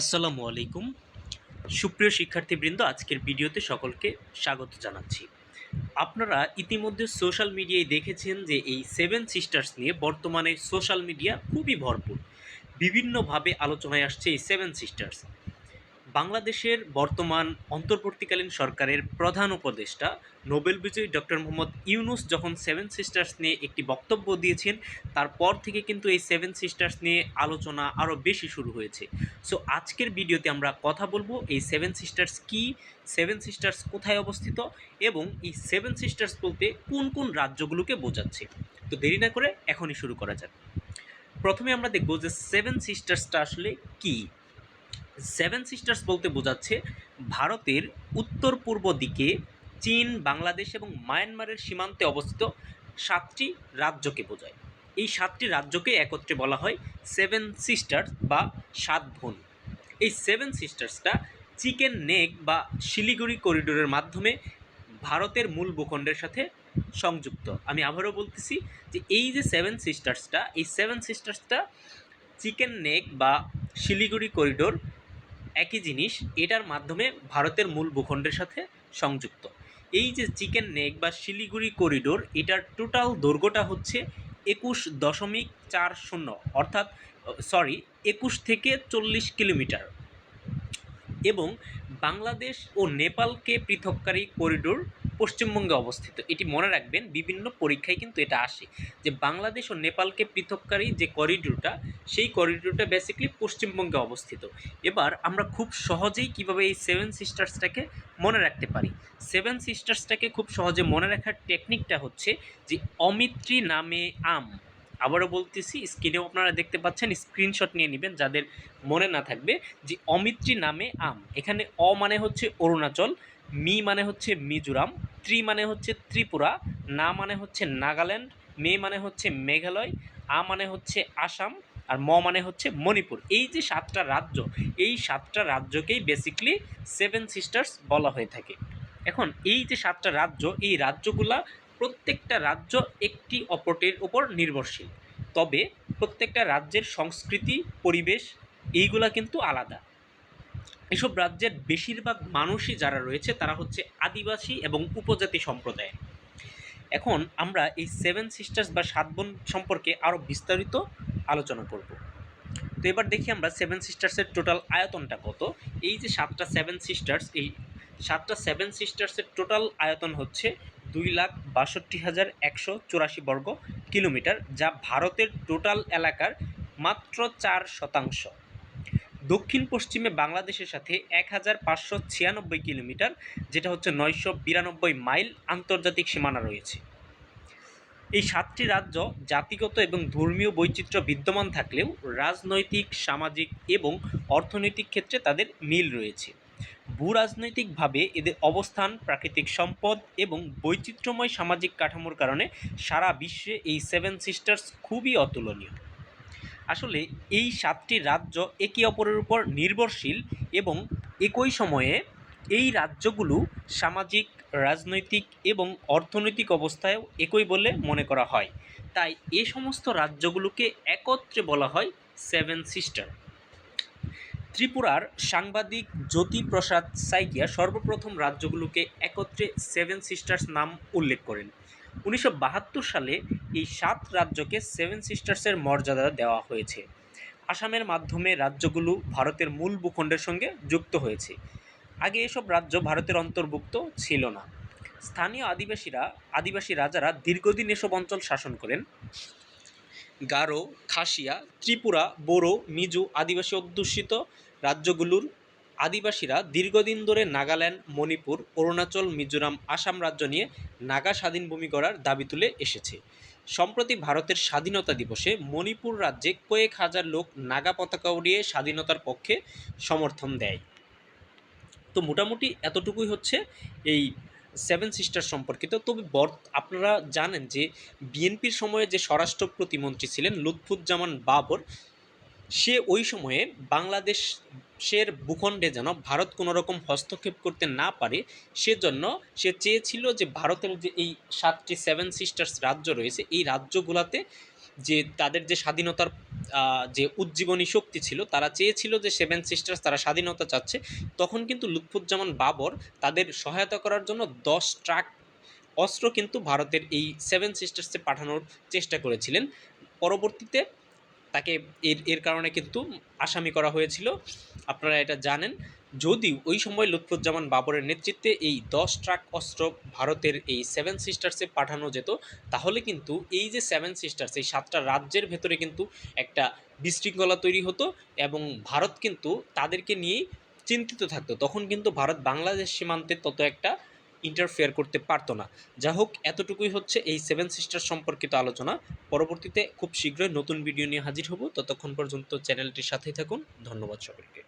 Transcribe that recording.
আসসালামু আলাইকুম। সুপ্রিয় শিক্ষার্থীবৃন্দ, আজকের ভিডিওতে সকলকে স্বাগত জানাচ্ছি। আপনারা ইতিমধ্যে সোশ্যাল মিডিয়ায় দেখেছেন যে এই সেভেন সিস্টার্স নিয়ে বর্তমানে সোশ্যাল মিডিয়া খুবই ভরপুর। বিভিন্নভাবে আলোচনায় আসছে এই সেভেন সিস্টার্স। বাংলাদেশের বর্তমান অন্তর্বর্তীকালীন সরকারের প্রধান উপদেষ্টা, নোবেল বিজয়ী ডক্টর মোহাম্মদ ইউনুস যখন সেভেন সিস্টার্স নিয়ে একটি বক্তব্য দিয়েছেন, তারপর থেকে কিন্তু এই সেভেন সিস্টার্স নিয়ে আলোচনা আরও বেশি শুরু হয়েছে। সো আজকের ভিডিওতে আমরা কথা বলব এই সেভেন সিস্টার্স কি সেভেন সিস্টার্স কোথায় অবস্থিত এবং এই সেভেন সিস্টার্স বলতে কোন কোন রাজ্যগুলোকে বোঝাচ্ছে। তো দেরি না করে এখনই শুরু করা যাক। প্রথমে আমরা দেখব যে সেভেন সিস্টার্সটা আসলে কী। সেভেন সিস্টার্স বলতে বোঝাচ্ছে ভারতের উত্তর পূর্ব দিকে চীন, বাংলাদেশ এবং মায়ানমারের সীমান্তে অবস্থিত সাতটি রাজ্যকে বোঝায়। এই সাতটি রাজ্যকে একত্রে বলা হয় সেভেন সিস্টার্স বা সাত বোন এই সেভেন সিস্টার্সটা চিকেন নেক বা শিলিগুড়ি করিডোরের মাধ্যমে ভারতের মূল ভূখণ্ডের সাথে সংযুক্ত। আমি আবারও বলতেছি যে এই যে সেভেন সিস্টার্সটা, এই সেভেন সিস্টার্সটা চিকেন নেক বা শিলিগুড়ি করিডোর একই জিনিস, এটার মাধ্যমে ভারতের মূল ভূখণ্ডের সাথে সংযুক্ত। এই যে চিকেন নেক বা শিলিগুড়ি করিডোর, এটার টোটাল দৈর্ঘ্যটা হচ্ছে একুশ দশমিক চার শূন্য, অর্থাৎ, সরি, একুশ থেকে চল্লিশ কিলোমিটার। এবং বাংলাদেশ ও নেপালকে পৃথককারী করিডোর পশ্চিমবঙ্গে অবস্থিত। এটি মনে রাখবেন, বিভিন্ন পরীক্ষায় কিন্তু এটা আসে যে বাংলাদেশ ও নেপালকে পৃথককারী যে করিডোরটা, সেই করিডোরটা বেসিক্যালি পশ্চিমবঙ্গে অবস্থিত। এবার আমরা খুব সহজেই কীভাবে এই সেভেন সিস্টার্সটাকে মনে রাখতে পারি? সেভেন সিস্টার্সটাকে খুব সহজে মনে রাখার টেকনিকটা হচ্ছে যে অমিত্রী নামে আম। আবারও বলতেছি স্ক্রিনেও আপনারা দেখতে পাচ্ছেন স্ক্রিনশট নিয়ে নেবেন যাদের মনে না থাকবে যে অমিত্রী নামে আম। এখানে অ মানে হচ্ছে অরুণাচল মি মানে হচ্ছে মিজোরাম, ত্রি মানে হচ্ছে ত্রিপুরা, না মানে হচ্ছে নাগাল্যান্ড, মে মানে হচ্ছে মেঘালয়, আ মানে হচ্ছে আসাম, আর ম মানে হচ্ছে মণিপুর। এই যে সাতটা রাজ্য, এই সাতটা রাজ্যকেই বেসিকলি সেভেন সিস্টার্স বলা হয়ে থাকে। এখন এই যে সাতটা রাজ্য, এই রাজ্যগুলা প্রত্যেকটা রাজ্য একটি অপরটির ওপর নির্ভরশীল। তবে প্রত্যেকটা রাজ্যের সংস্কৃতি, পরিবেশ, এইগুলা কিন্তু আলাদা। এসব রাজ্যের বেশিরভাগ মানুষই যারা রয়েছে, তারা হচ্ছে আদিবাসী এবং উপজাতি সম্প্রদায়। এখন আমরা এই সেভেন সিস্টার্স বা সাত বোন সম্পর্কে আরও বিস্তারিত আলোচনা করব। তো এবার দেখি আমরা সেভেন সিস্টার্সের টোটাল আয়তনটা কত। এই যে সাতটা সেভেন সিস্টার্স এই সাতটা সেভেন সিস্টার্সের টোটাল আয়তন হচ্ছে দুই লাখ বাষট্টি হাজার একশো চুরাশি বর্গ কিলোমিটার, যা ভারতের টোটাল এলাকার মাত্র চার শতাংশ। দক্ষিণ পশ্চিমে বাংলাদেশের সাথে এক হাজার পাঁচশো ছিয়ানব্বই কিলোমিটার, যেটা হচ্ছে নয়শো বিরানব্বই মাইল আন্তর্জাতিক সীমানা রয়েছে। এই সাতটি রাজ্য জাতিগত এবং ধর্মীয় বৈচিত্র্য বিদ্যমান থাকলেও রাজনৈতিক, সামাজিক এবং অর্থনৈতিক ক্ষেত্রে তাদের মিল রয়েছে। ভূরাজনৈতিকভাবে এদের অবস্থান, প্রাকৃতিক সম্পদ এবং বৈচিত্র্যময় সামাজিক কাঠামোর কারণে সারা বিশ্বে এই সেভেন সিস্টার্স খুবই অতুলনীয়। আসলে এই সাতটি রাজ্য একে অপরের উপর নির্ভরশীল এবং একই সময়ে এই রাজ্যগুলো সামাজিক, রাজনৈতিক এবং অর্থনৈতিক অবস্থায়ও একই বলে মনে করা হয়। তাই এ সমস্ত রাজ্যগুলোকে একত্রে বলা হয় সেভেন সিস্টার। ত্রিপুরার সাংবাদিক জ্যোতিপ্রসাদ সাইকিয়া সর্বপ্রথম রাজ্যগুলোকে একত্রে সেভেন সিস্টার্স নাম উল্লেখ করেন। উনিশশো বাহাত্তর সালে এই সাত রাজ্যকে সেভেন সিস্টার্সের মর্যাদা দেওয়া হয়েছে। আসামের মাধ্যমে রাজ্যগুলো ভারতের মূল ভূখণ্ডের সঙ্গে যুক্ত হয়েছে। আগে এসব রাজ্য ভারতের অন্তর্ভুক্ত ছিল না। স্থানীয় আদিবাসীরা, আদিবাসী রাজারা দীর্ঘদিন এসব অঞ্চল শাসন করেন। গারো, খাসিয়া, ত্রিপুরা, বোরো, মিজু আদিবাসী অধ্যুষিত রাজ্যগুলোর আদিবাসীরা দীর্ঘদিন ধরে নাগাল্যান্ড, মণিপুর, অরুণাচল, মিজোরাম, আসাম রাজ্য নিয়ে নাগা স্বাধীন ভূমি গড়ার দাবি তুলে এসেছে। সম্প্রতি ভারতের স্বাধীনতা দিবসে মণিপুর রাজ্যে কয়েক হাজার লোক নাগা পতাকা উড়িয়ে স্বাধীনতার পক্ষে সমর্থন দেয়। তো মোটামুটি এতটুকুই হচ্ছে এই সেভেন সিস্টার সম্পর্কিত। তবে বর আপনারা জানেন যে বিএনপির সময়ে যে স্বরাষ্ট্র প্রতিমন্ত্রী ছিলেন লুৎফুজ্জামান বাবর সে ওই সময়ে বাংলাদেশের ভূখণ্ডে যেন ভারত কোনো রকম হস্তক্ষেপ করতে না পারে, সেজন্য সে চেয়েছিল যে ভারতের যে এই সাতটি সেভেন সিস্টার্স রাজ্য রয়েছে, এই রাজ্যগুলোতে যে তাদের যে স্বাধীনতার যে উজ্জীবনী শক্তি ছিল, তারা চেয়েছিল যে সেভেন সিস্টার্স তারা স্বাধীনতা চাচ্ছে। তখন কিন্তু লুৎফুজ্জামান বাবর তাদের সহায়তা করার জন্য দশ ট্রাক অস্ত্র কিন্তু ভারতের এই সেভেন সিস্টার্সে পাঠানোর চেষ্টা করেছিলেন। পরবর্তীতে তাকে এর এর কারণে কিন্তু আসামি করা হয়েছিল। আপনারা এটা জানেন। যদিও ওই সময় লুৎফুজ্জামান বাবরের নেতৃত্বে এই দশ ট্রাক অস্ত্র ভারতের এই সেভেন সিস্টার্সে পাঠানো যেত, তাহলে কিন্তু এই যে সেভেন সিস্টার্স, এই সাতটা রাজ্যের ভেতরে কিন্তু একটা বিশৃঙ্খলা তৈরি হতো এবং ভারত কিন্তু তাদেরকে নিয়েই চিন্তিত থাকতো। তখন কিন্তু ভারত বাংলাদেশ সীমান্তে তত একটা ইন্টারফেয়ার করতে পারতো না। যা হোক এতটুকুই হচ্ছে এই সেভেন সিস্টার সম্পর্কিত আলোচনা। পরবর্তীতে খুব শীঘ্রই নতুন ভিডিও নিয়ে হাজির হব। ততক্ষণ পর্যন্ত চ্যানেলটির সাথেই থাকুন। ধন্যবাদ সকলকে।